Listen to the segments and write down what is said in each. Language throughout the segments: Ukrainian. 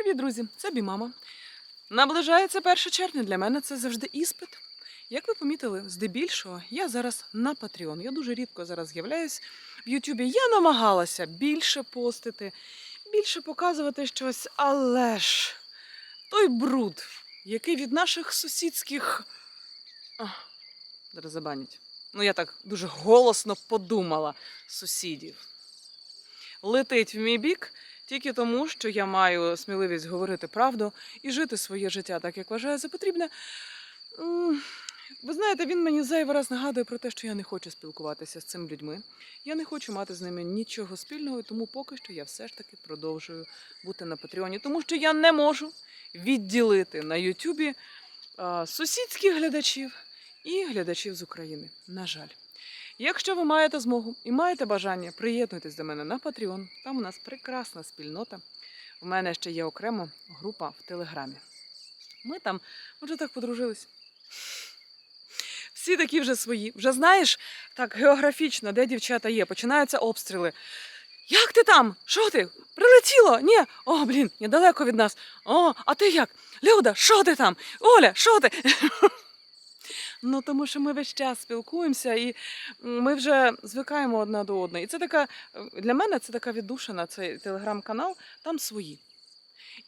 Привіт, друзі! Це Бімама. Наближається 1 червня. Для мене це завжди іспит. Як ви помітили, здебільшого я зараз на Patreon. Я дуже рідко зараз з'являюсь в Ютубі. Я намагалася більше постити, більше показувати щось, але ж той бруд, який від наших сусідських. Ах, зараз забанять. Ну, я так дуже голосно подумала сусідів. Летить в мій бік тільки тому, що я маю сміливість говорити правду і жити своє життя так, як вважаю за потрібне. Ви знаєте, він мені зайвий раз нагадує про те, що я не хочу спілкуватися з цими людьми. Я не хочу мати з ними нічого спільного, тому поки що я все ж таки продовжую бути на Патреоні, тому що я не можу відділити на Ютубі сусідських глядачів і глядачів з України. На жаль. Якщо ви маєте змогу і маєте бажання, приєднуйтесь до мене на Patreon. Там у нас прекрасна спільнота. У мене ще є окремо група в Телеграмі. Ми там вже так подружились. Всі такі вже свої. Вже знаєш, так географічно, де дівчата є, починаються обстріли. Як ти там? Що ти? Прилетіло? Ні. О, блін, недалеко від нас. О, а ти як? Люда, що ти там? Оля, що ти? Ну, тому що ми весь час спілкуємося і ми вже звикаємо одна до одної. І це така е, для мене це така віддушина, цей телеграм-канал, там свої.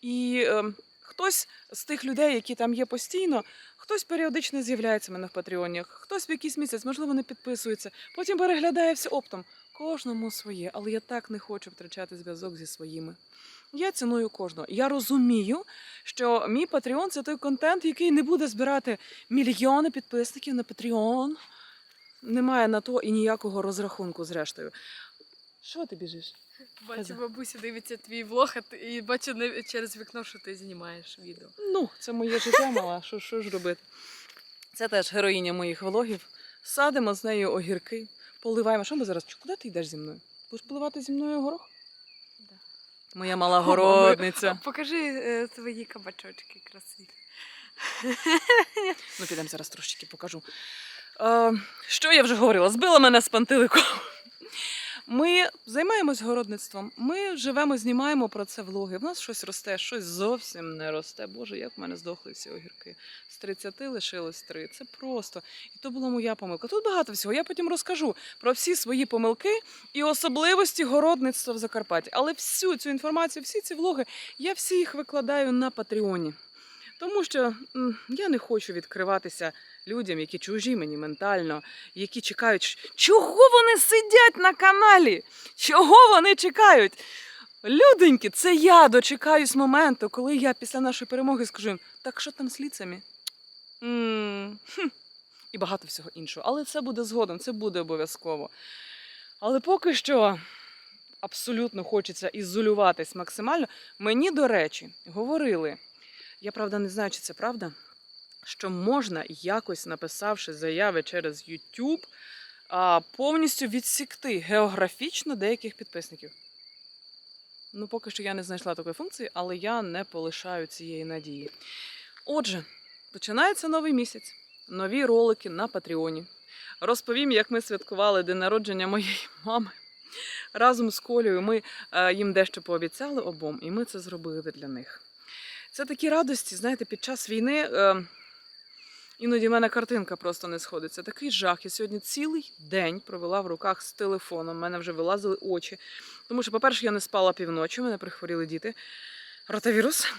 І е, хтось з тих людей, які там є постійно, хтось періодично з'являється в мене в Патреоні, хтось в якийсь місяць, можливо, не підписується, потім переглядає все оптом. Кожному своє, але я так не хочу втрачати зв'язок зі своїми. Я ціную кожного. Я розумію, що мій Patreon – це той контент, який не буде збирати мільйони підписників на Patreon. Немає на то і ніякого розрахунку, зрештою. Що ти біжиш? Бачу, бабуся дивиться твій влог, і бачу через вікно, що ти знімаєш відео. Ну, це моє життя мала. Що, що ж робити? Це теж героїня моїх влогів. Садимо з нею огірки, поливаємо. Що ми зараз? Куди ти йдеш зі мною? Будеш поливати зі мною горох? Моя мала городниця. Покажи е, твої кабачочки красиві. Ну, підемо зараз трошечки покажу. Е, що я вже говорила? Збила мене з пантелику. Ми займаємось городництвом. Ми живемо, знімаємо про це влоги. В нас щось росте, щось зовсім не росте. Боже, як в мене здохли всі огірки. З 30 лишилось 3. Це просто. І то була моя помилка. Тут багато всього. Я потім розкажу про всі свої помилки і особливості городництва в Закарпатті. Але всю цю інформацію, всі ці влоги, я всі їх викладаю на Патреоні. Тому що я не хочу відкриватися людям, які чужі мені ментально, які чекають, чого вони сидять на каналі? Чого вони чекають? Люденьки, це я дочекаюсь моменту, коли я після нашої перемоги скажу так що там з ліцями? М, хм». І багато всього іншого. Але це буде згодом, це буде обов'язково. Але поки що абсолютно хочеться ізолюватись максимально. Мені, до речі, говорили. Я правда не знаю, чи це правда, що можна якось написавши заяви через YouTube, повністю відсікти географічно деяких підписників. Ну, поки що я не знайшла такої функції, але я не полишаю цієї надії. Отже, починається новий місяць, нові ролики на Патреоні. Розповім, як ми святкували день народження моєї мами. Разом з Колею ми е, їм дещо пообіцяли обом, і ми це зробили для них. Це такі радості, знаєте, під час війни е, іноді в мене картинка просто не сходиться. Такий жах. Я сьогодні цілий день провела в руках з телефоном. У мене вже вилазили очі. Тому що, по-перше, я не спала півночі, мене прихворіли діти. Ротавірус.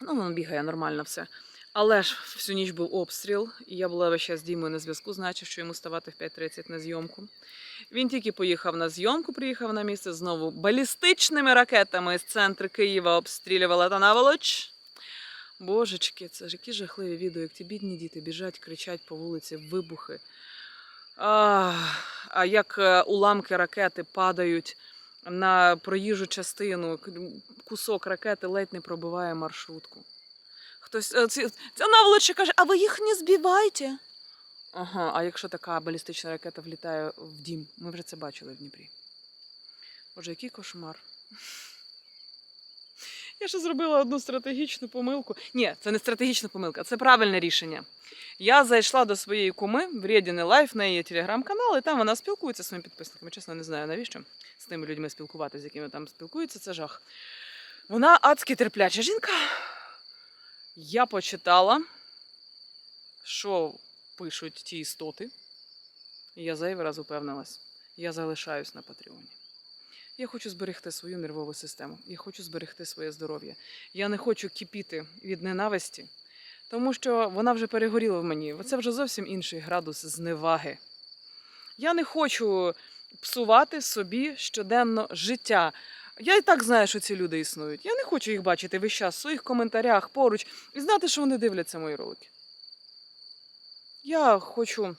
Ну, воно бігає нормально все. Але ж всю ніч був обстріл, і я була весь час з Дімою на зв'язку, значить, що йому ставати в 5.30 на зйомку. Він тільки поїхав на зйомку, приїхав на місце знову балістичними ракетами з центру Києва обстрілювала та наволоч. Божечки, це ж які жахливі відео, як ті бідні діти біжать, кричать по вулиці, вибухи. А, а як е, уламки ракети падають на проїжджу частину, кусок ракети ледь не пробиває маршрутку. Хтось е, ця наволочка каже, а ви їх не збивайте. Ага, а якщо така балістична ракета влітає в дім? Ми вже це бачили в Дніпрі. Боже, який кошмар. Я ще зробила одну стратегічну помилку. Ні, це не стратегічна помилка, це правильне рішення. Я зайшла до своєї куми в Рєдіни Лайф, неї є телеграм-канал, і там вона спілкується зі своїми підписниками. Чесно, не знаю навіщо з тими людьми спілкуватися, з якими там спілкуються, це жах. Вона адськи терпляча жінка. Я почитала, що пишуть ті істоти. І я зайвий раз упевнилась. Я залишаюсь на Патреоні. Я хочу зберегти свою нервову систему. Я хочу зберегти своє здоров'я. Я не хочу кипіти від ненависті, тому що вона вже перегоріла в мені. Це вже зовсім інший градус зневаги. Я не хочу псувати собі щоденно життя. Я і так знаю, що ці люди існують. Я не хочу їх бачити весь час в своїх коментарях поруч і знати, що вони дивляться мої ролики. Я хочу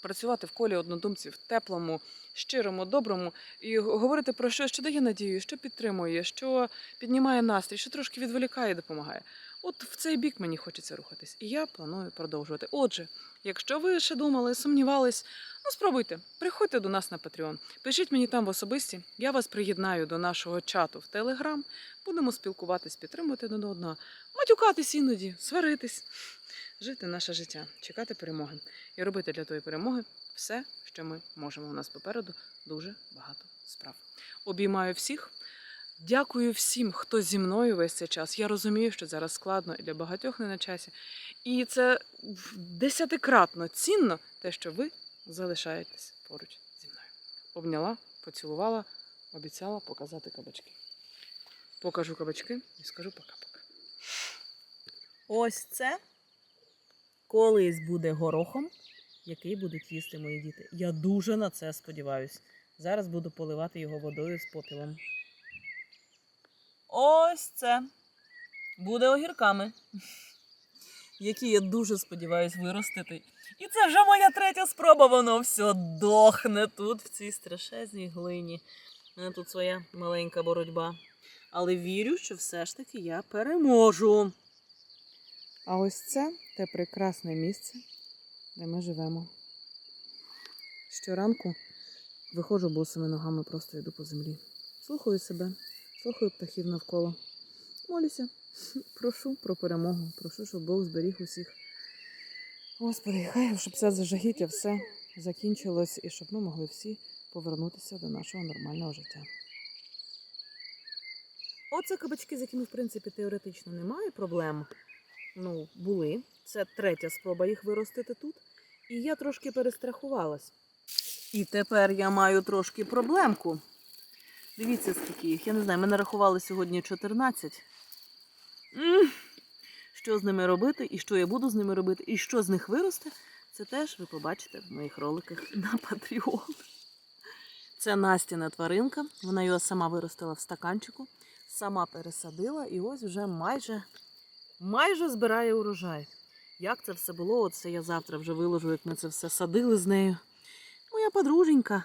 працювати в колі однодумців, теплому, щирому, доброму і говорити про щось, що дає надію, що підтримує, що піднімає настрій, що трошки відволікає і допомагає. От в цей бік мені хочеться рухатись, і я планую продовжувати. Отже, якщо ви ще думали, сумнівались, ну спробуйте, приходьте до нас на Patreon, пишіть мені там в особисті, я вас приєднаю до нашого чату в Телеграм, будемо спілкуватись, підтримувати один одного, матюкатись іноді, сваритись, жити наше життя, чекати перемоги і робити для тої перемоги все, що ми можемо. У нас попереду дуже багато справ. Обіймаю всіх. Дякую всім, хто зі мною весь цей час. Я розумію, що зараз складно і для багатьох не на часі. І це десятикратно цінно те, що ви залишаєтесь поруч зі мною. Обняла, поцілувала, обіцяла показати кабачки. Покажу кабачки і скажу пока-пока. Ось це колись буде горохом, який будуть їсти мої діти. Я дуже на це сподіваюся. Зараз буду поливати його водою з попілом. Ось це буде огірками, які я дуже сподіваюся виростити. І це вже моя третя спроба, воно все дохне тут, в цій страшезній глині. У мене тут своя маленька боротьба. Але вірю, що все ж таки я переможу. А ось це те прекрасне місце, де ми живемо. Щоранку виходжу босими ногами, просто йду по землі. Слухаю себе, слухаю птахів навколо. Молюся, прошу про перемогу, прошу, щоб Бог зберіг усіх. Господи, хай щоб це зажагіття все закінчилось і щоб ми могли всі повернутися до нашого нормального життя. Оце кабачки, з якими, в принципі, теоретично немає проблем. Ну, були. Це третя спроба їх виростити тут. І я трошки перестрахувалась. І тепер я маю трошки проблемку. Дивіться, скільки їх. Я не знаю, ми нарахували сьогодні 14. М, Що з ними робити, і що я буду з ними робити, і що з них виросте, це теж ви побачите в моїх роликах на Patreon. Це Настіна тваринка. Вона його сама виростила в стаканчику сама пересадила і ось вже майже, майже збирає урожай. Як це все було? Оце я завтра вже виложу, як ми це все садили з нею. Моя подруженька.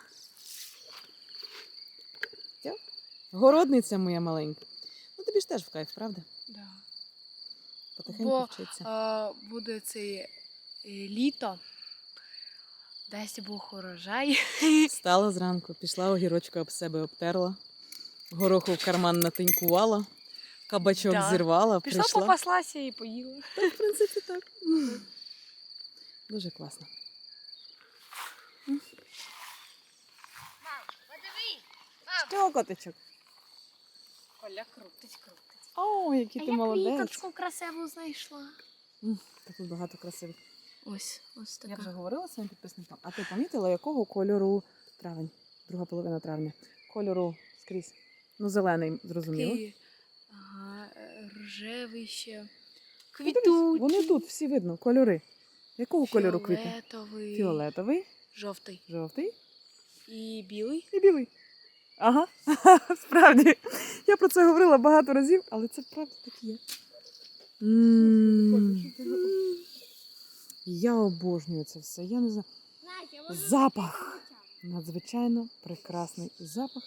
Городниця моя маленька. Ну тобі ж теж в кайф, правда? Да. Потихеньку Бо, вчиться. А, буде це е, літо. Дасть Бог урожай. Встала зранку, пішла огірочка об себе обтерла, гороху в карман натинькувала, кабачок Да. зірвала, Пішла, прийшла. попаслася і поїла. Та, в принципі, так. Дуже класно. Що, котичок? Коля крутить, крутить. О, який ти молодець. красиву знайшла. Та тут багато красивих. Ось, ось Я вже говорила своїм підписникам. А ти помітила, якого кольору травень? Друга половина травня. Кольору скрізь. Ну, зелений, зрозуміло. Такий, рожевий ще. Квітучий. Вони тут всі видно, кольори. Якого кольору квіти? Фіолетовий. Фіолетовий, Жовтий. жовтий І білий. і білий. Ага, справді. Я про це говорила багато разів, але це правда так є. Я обожнюю це все. Я не знаю. Запах. Надзвичайно прекрасний запах.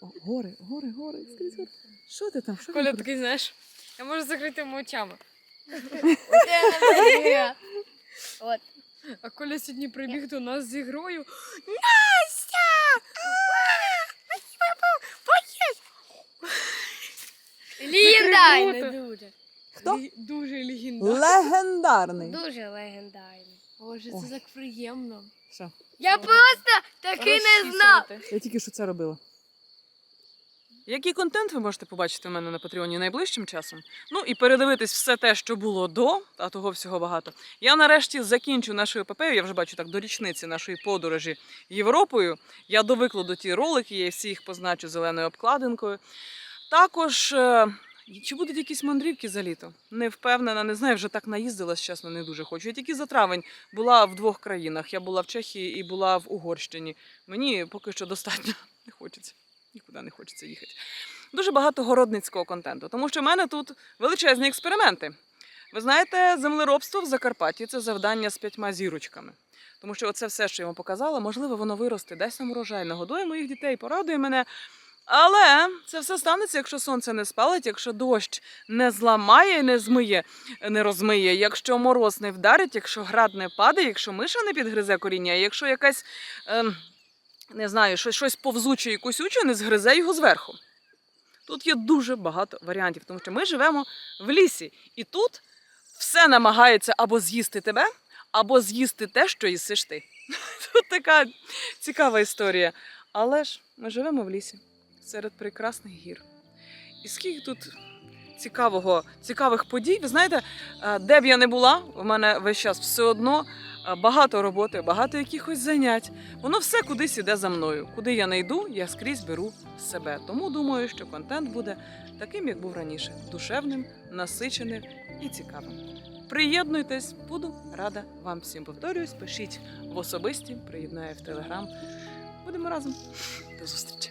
О, гори, гори, гори, скрізь гори. Що ти там? Що Коля такий, знаєш, я можу закритими очами. От. А Коля сьогодні прибіг до нас з ігрою. Легендарний круто. дуже. Хто? Лі- Дуже легендарний. Легендарний. Дуже легендарний. Боже, Ой. це так приємно. Що? Я просто таки не знав. Розчісувати. Я тільки що це робила. Який контент ви можете побачити в мене на Патреоні найближчим часом? Ну і передивитись все те, що було до, а того всього багато. Я нарешті закінчу нашу епопею. Я вже бачу так до річниці нашої подорожі Європою. Я довикладу ті ролики, я всі їх позначу зеленою обкладинкою. Також. е, Чи будуть якісь мандрівки за літо? Не впевнена, не знаю, вже так наїздилась, чесно, не дуже хочу. Я тільки за травень була в двох країнах. Я була в Чехії і була в Угорщині. Мені поки що достатньо не хочеться. Нікуди не хочеться їхати. Дуже багато городницького контенту, тому що в мене тут величезні експерименти. Ви знаєте, землеробство в Закарпатті це завдання з п'ятьма зірочками. Тому що оце все, що я вам показала, можливо, воно виросте, дасть нам урожай, нагодує моїх дітей, порадує мене. Але це все станеться, якщо сонце не спалить, якщо дощ не зламає, не змиє, не розмиє, якщо мороз не вдарить, якщо град не падає, якщо миша не підгризе коріння, якщо якась, ем, не знаю, щось, щось повзуче і кусюче не згризе його зверху. Тут є дуже багато варіантів, тому що ми живемо в лісі, і тут все намагається або з'їсти тебе, або з'їсти те, що їсиш ти. Тут така цікава історія. Але ж ми живемо в лісі серед прекрасних гір. І скільки тут цікавого, цікавих подій. Ви знаєте, е, де б я не була, у мене весь час все одно багато роботи, багато якихось занять. Воно все кудись іде за мною. Куди я не йду, я скрізь беру себе. Тому думаю, що контент буде таким, як був раніше: душевним, насиченим і цікавим. Приєднуйтесь, буду рада вам всім. Повторююсь, пишіть в особисті, приєднаю в телеграм. Будемо разом. До зустрічі!